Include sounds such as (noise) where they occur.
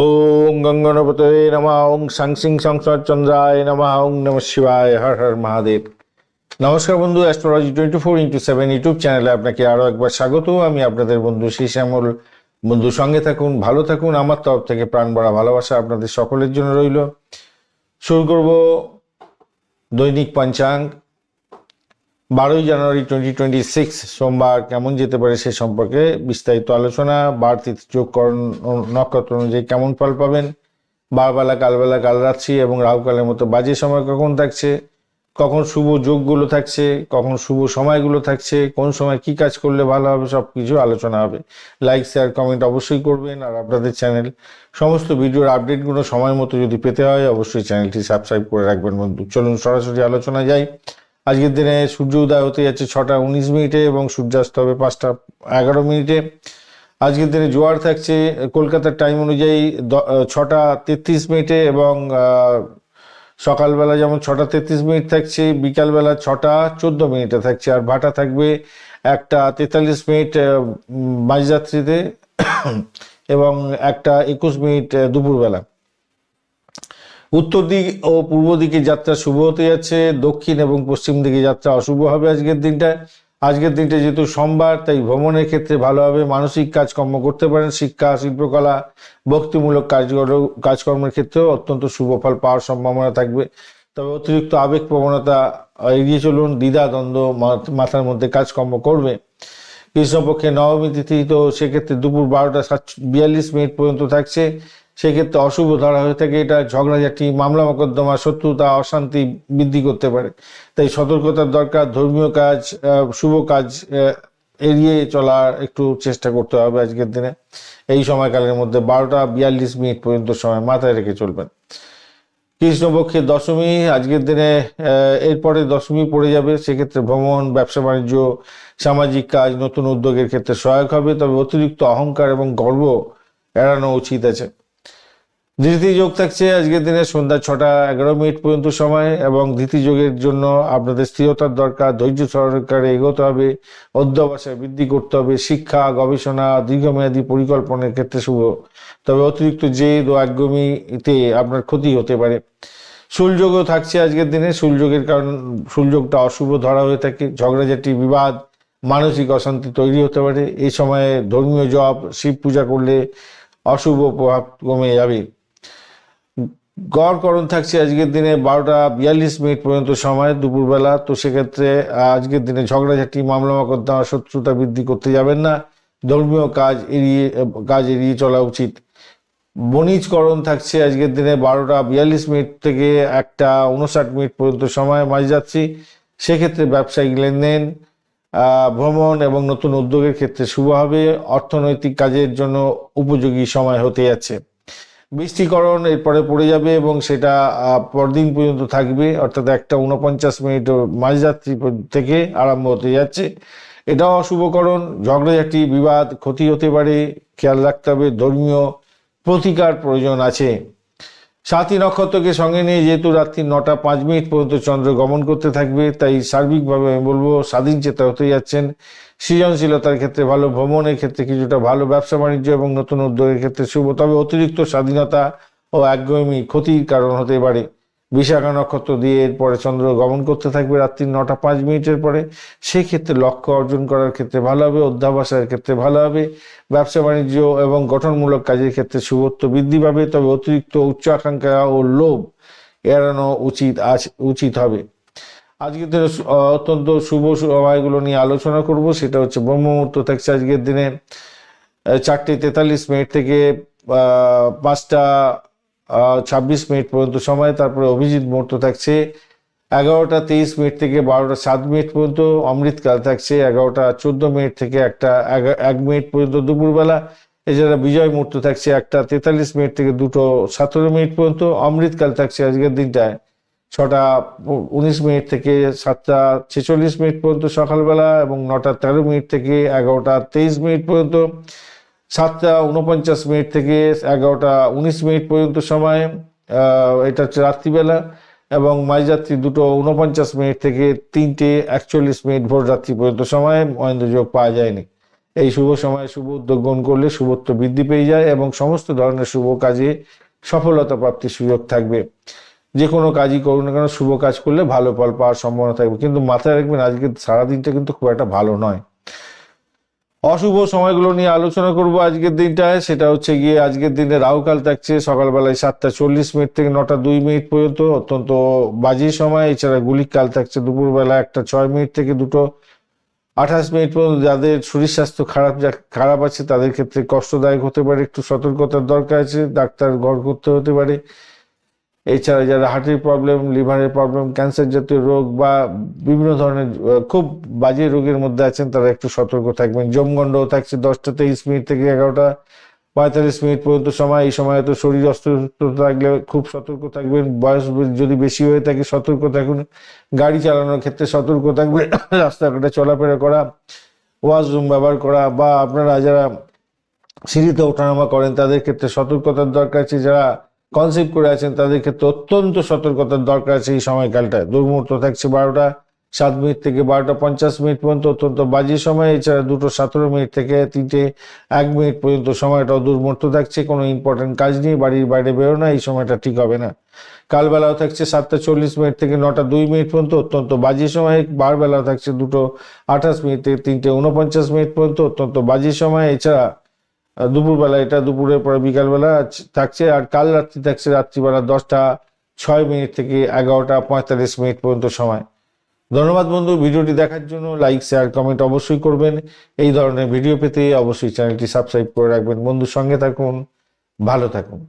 ওং গঙ্গনপতে নমা ওং সাংসিং সংসদ চন্দ্রায় নমা ওং নম শিবায়, হর হর মহাদেব। নমস্কার বন্ধু, astrology twenty four into seven YouTube চ্যানেলে আপনাকে আরও একবার স্বাগত। আমি আপনাদের বন্ধু শ্রী শ্যামল। বন্ধু, সঙ্গে থাকুন, ভালো থাকুন, আমার তরফ থেকে প্রাণ ভরা ভালোবাসা আপনাদের সকলের জন্য রইল। শুরু করব দৈনিক পঞ্চাঙ্গ। বারোই জানুয়ারি টোয়েন্টি টোয়েন্টি সিক্স সোমবার কেমন যেতে পারে সে সম্পর্কে বিস্তারিত আলোচনা বার যোগকরণ নক্ষত্র অনুযায়ী কেমন ফল পাবেন? বারবেলা, কালবেলা, কালরাত্রি এবং রাহুকালের মতো বাজে সময় কখন থাকছে? কখন শুভ যোগগুলো থাকছে? কখন শুভ সময়গুলো থাকছে? কোন সময় কি কাজ করলে ভালো হবে? সব কিছু আলোচনা হবে। লাইক, শেয়ার, কমেন্ট অবশ্যই করবেন আর আপনাদের চ্যানেল। সমস্ত ভিডিওর আপডেটগুলো সময় মতো যদি পেতে হয়, অবশ্যই চ্যানেলটি সাবস্ক্রাইব করে রাখবেন বন্ধু। চলুন সরাসরি আলোচনা যাই। আজকের দিনে সূর্য উদয় হতে যাচ্ছে ছটা উনিশ মিনিটে এবং সূর্যাস্ত হবে পাঁচটা এগারো মিনিটে। আজকের দিনে জোয়ার থাকছে কলকাতার টাইম অনুযায়ী ছটা তেত্রিশ মিনিটে এবং সকালবেলা যেমন ছটা তেত্রিশ মিনিট থাকছে, বিকালবেলা ছটা চোদ্দ মিনিটে থাকছে। আর ভাটা থাকবে একটা তেতাল্লিশ মিনিট মাঝরাত্রিতে (coughs) এবং একটা একুশ মিনিট দুপুরবেলা। উত্তর দিক ও পূর্ব দিকে যাত্রা শুভ হতে যাচ্ছে, দক্ষিণ এবং পশ্চিম দিকে যাত্রা অশুভ হবে আজকের দিনটা আজকের দিনটা যেহেতু সোমবার, তাই ভ্রমণের ক্ষেত্রে ভালো হবে, মানসিক কাজকর্ম করতে পারেন, শিক্ষা, শিল্পকলা, ভক্তিমূলক কাজকর্ম, কাজকর্মের ক্ষেত্রেও অত্যন্ত শুভ ফল পাওয়ার সম্ভাবনা থাকবে। তবে অতিরিক্ত আবেগ প্রবণতা এড়িয়ে চলুন, দ্বিধা, দ্বন্দ্ব মাথার মধ্যে কাজকর্ম করবে। কৃষ্ণপক্ষে নবমী তিথি তো সেক্ষেত্রে দুপুর বারোটা সাত বিয়াল্লিশ মিনিট পর্যন্ত থাকছে। সেক্ষেত্রে অশুভ ধরা হয়ে থাকে, এটা ঝগড়াঝাটি মামলা, মোকদ্দমা, শত্রুতা, অশান্তি বৃদ্ধি করতে পারে। তাই সতর্কতার দরকার, ধর্মীয় কাজ শুভ কাজ এড়িয়ে চলার একটু চেষ্টা করতে হবে আজকের দিনে। এই সময়কালের মধ্যে বারোটা বিয়াল্লিশ মিনিট পর্যন্ত সময় মাথায় রেখে চলবেন। কৃষ্ণপক্ষের দশমী, আজকের দিনে এরপরে দশমী পড়ে যাবে, সেক্ষেত্রে ভ্রমণ, ব্যবসা, বাণিজ্য, সামাজিক কাজ, নতুন উদ্যোগের ক্ষেত্রে সহায়ক হবে, তবে অতিরিক্ত অহংকার এবং গর্ব এড়ানো উচিত আছে। ধৃতি যোগ থাকছে আজকের দিনে সন্ধ্যা ছটা এগারো মিনিট পর্যন্ত সময় এবং ধৃতি যোগের জন্য আপনাদের স্থিরতার দরকার, ধৈর্য সহকারে এগোতে হবে, অধ্যবসায় বৃদ্ধি করতে হবে, শিক্ষা, গবেষণা, দীর্ঘমেয়াদী পরিকল্পনার ক্ষেত্রে শুভ। তবে অতিরিক্ত জেদ ও একগমিতে আপনার ক্ষতি হতে পারে। শুলযোগও থাকছে আজকের দিনে, শুলযোগের কারণ, শুলযোগটা অশুভ ধরা হয়ে থাকে, ঝগড়াঝাটি, বিবাদ, মানসিক অশান্তি তৈরি হতে পারে। এই সময়ে ধর্মীয় জপ, শিব পূজা করলে অশুভ প্রভাব কমে যাবে। গড়করণ থাকছে আজকের দিনে বারোটা বিয়াল্লিশ মিনিট পর্যন্ত সময় দুপুরবেলা। তো সেক্ষেত্রে আজকের দিনে ঝগড়াঝাটি, মামলা মোকদ্দমা, শত্রুতা বৃদ্ধি করতে যাবেন না। ধর্মীয় কাজ এড়িয়ে কাজ এড়িয়ে চলা উচিত। বণিজকরণ থাকছে আজকের দিনে বারোটা বিয়াল্লিশ মিনিট থেকে একটা উনষাট মিনিট পর্যন্ত সময়। মাঝ যাচ্ছি, সেক্ষেত্রে ব্যবসায়িক লেনদেন ভ্রমণ এবং নতুন উদ্যোগের ক্ষেত্রে শুভ হবে। অর্থনৈতিক কাজের জন্য উপযোগী সময় হতে যাচ্ছে। বৃষ্টিকরণ এরপরে পড়ে যাবে এবং সেটা পরদিন পর্যন্ত থাকবে। অর্থাৎ একটা উনপঞ্চাশ মিনিট মাঝরাত্রি থেকে আরম্ভ হতে যাচ্ছে। এটাও অশুভকরণ, ঝগড়াঝাটি, বিবাদ, ক্ষতি হতে পারে। খেয়াল রাখতে হবে, ধর্মীয় প্রতিকার প্রয়োজন আছে। সাতই নক্ষত্রকে সঙ্গে নিয়ে যেহেতু রাত্রি নটা পাঁচ মিনিট পর্যন্ত চন্দ্র গমন করতে থাকবে, তাই সার্বিকভাবে আমি বলব স্বাধীন চেতা হতে যাচ্ছেন। সৃজনশীলতার ক্ষেত্রে ভালো ভ্রমণের ক্ষেত্রে কিছুটা ভালো ব্যবসা বাণিজ্য এবং নতুন উদ্যোগের ক্ষেত্রে শুভ, তবে অতিরিক্ত স্বাধীনতা ও একগমি ক্ষতির কারণ হতে পারে। বিশাখা নক্ষত্র দিয়ে এরপরে চন্দ্র গমন করতে থাকবে রাত্রি নটা পাঁচ মিনিটের পরে। সেক্ষেত্রে লক্ষ্য অর্জন করার ক্ষেত্রে ভালো হবে, অধ্যাবসায়ের ক্ষেত্রে ভালো হবে। ব্যবসা বাণিজ্য এবং গঠনমূলক কাজের ক্ষেত্রে শুভত্ব বৃদ্ধি পাবে, তবে অতিরিক্ত উচ্চ আকাঙ্ক্ষা ও লোভ এড়ানো উচিত আজ, উচিত হবে। আজকের দিনে অত্যন্ত শুভ সময়গুলো নিয়ে আলোচনা করব, সেটা হচ্ছে ব্রহ্ম মুহূর্ত থাকছে আজকের দিনে। চারটে তেতাল্লিশ মিনিট থেকে পাঁচটা ছাব্বিশ মিনিট পর্যন্ত সময়, তারপরে অভিজিৎ মুহূর্ত থাকছে এগারোটা তেইশ মিনিট থেকে বারোটা সাত মিনিট পর্যন্ত, অমৃতকাল থাকছে এগারোটা চোদ্দ মিনিট থেকে একটা এক মিনিট পর্যন্ত দুপুরবেলা। এছাড়া বিজয় মুহূর্ত থাকছে একটা তেতাল্লিশ মিনিট থেকে দুটো সতেরো মিনিট পর্যন্ত, অমৃতকাল থাকছে আজকের দিনটায় ছটা উনিশ মিনিট থেকে সাতটা ছেচল্লিশ মিনিট পর্যন্ত সকালবেলা এবং নটা তেরো মিনিট থেকে এগারোটা তেইশ মিনিট পর্যন্ত। সাতটা উনপঞ্চাশ মিনিট থেকে এগারোটা উনিশ মিনিট পর্যন্ত সময় এটা হচ্ছে রাত্রিবেলা, এবং মাঝরাত্রি দুটো উনপঞ্চাশ মিনিট থেকে তিনটে একচল্লিশ মিনিট ভোর রাত্রি পর্যন্ত সময়, মহেন্দ্র যোগ পাওয়া যায়নি। এই শুভ সময়ে শুভ উদ্যোগ গ্রহণ করলে শুভত্ব বৃদ্ধি পেয়ে যায় এবং সমস্ত ধরনের শুভ কাজে সফলতা প্রাপ্তির সুযোগ থাকবে। যে কোনো কাজই করুন না কেন, শুভ কাজ করলে ভালো ফল পাওয়ার সম্ভাবনা থাকবে। কিন্তু মাথায় রাখবেন আজকে সারাদিনটা কিন্তু খুব একটা ভালো নয়। অশুভ সময়গুলো নিয়ে আলোচনা করব আজকের দিনটায়। সেটা হচ্ছে গিয়ে আজকের দিনে রাহুকাল থাকছে, সকালবেলায় সাতটা চল্লিশ মিনিট থেকে নটা দুই মিনিট পর্যন্ত, অত্যন্ত বাজে সময়। এছাড়া গুলিক কাল থাকছে দুপুরবেলা একটা ছয় মিনিট থেকে দুটো আঠাশ মিনিট পর্যন্ত। যাদের শরীর স্বাস্থ্য খারাপ যা- খারাপ আছে, তাদের ক্ষেত্রে কষ্টদায়ক হতে পারে, একটু সতর্কতার দরকার আছে, ডাক্তার ঘর করতে হতে পারে। এছাড়া যারা হার্টের প্রবলেম, লিভারের প্রবলেম, ক্যান্সার জাতীয় রোগ বা বিভিন্ন ধরনের খুব বাজে রোগের মধ্যে আছেন, তারা একটু সতর্ক থাকবেন। জমগণ্ড থাকছে দশটা তেইশ মিনিট থেকে এগারোটা পঁয়তাল্লিশ মিনিট পর্যন্ত সময়। এই সময় তো শরীর অসুস্থ থাকলে খুব সতর্ক থাকবেন। বয়স যদি বেশি হয়ে থাকে, সতর্ক থাকুন। গাড়ি চালানোর ক্ষেত্রে সতর্ক থাকবেন। রাস্তাঘাটে চলাফেরা করা, ওয়াশরুম ব্যবহার করা বা আপনারা যারা সিঁড়িতে ওঠানামা করেন, তাদের ক্ষেত্রে সতর্কতার দরকার আছে। যারা কনসেপ্ট করে আছেন, তাদের ক্ষেত্রে অত্যন্ত সতর্কতার দরকার আছে এই সময়কালটায় দুর্মুহূর্ত থাকছে বারোটা, সাত মিনিট থেকে বারোটা পঞ্চাশ মিনিট পর্যন্ত অত্যন্ত বাজে সময়, এছাড়া দুটো সতেরো মিনিট থেকে তিনটে এক মিনিট পর্যন্ত সময়টাও দুর্মুহূর্ত থাকছে, কোনো ইম্পর্টেন্ট কাজ নিয়ে বাড়ির বাইরে বেরো না, এই সময়টা ঠিক হবে না। কালবেলাও থাকছে সাতটা চল্লিশ মিনিট থেকে নটা দুই মিনিট পর্যন্ত অত্যন্ত বাজে সময়, বারবেলাও থাকছে দুটো আঠাশ মিনিট থেকে তিনটে উনপঞ্চাশ মিনিট পর্যন্ত অত্যন্ত বাজে সময়, এছাড়া দুপুরবেলা, এটা দুপুরের পরে বিকালবেলা থাকছে, আর কাল রাত্রি থাকছে রাত্রিবেলা দশটা ছয় মিনিট থেকে এগারোটা পঁয়তাল্লিশ মিনিট পর্যন্ত সময়। ধন্যবাদ বন্ধু, ভিডিওটি দেখার জন্য লাইক, শেয়ার, কমেন্ট অবশ্যই করবেন। এই ধরনের ভিডিও পেতে অবশ্যই চ্যানেলটি সাবস্ক্রাইব করে রাখবেন। বন্ধুর সঙ্গে থাকুন, ভালো থাকুন।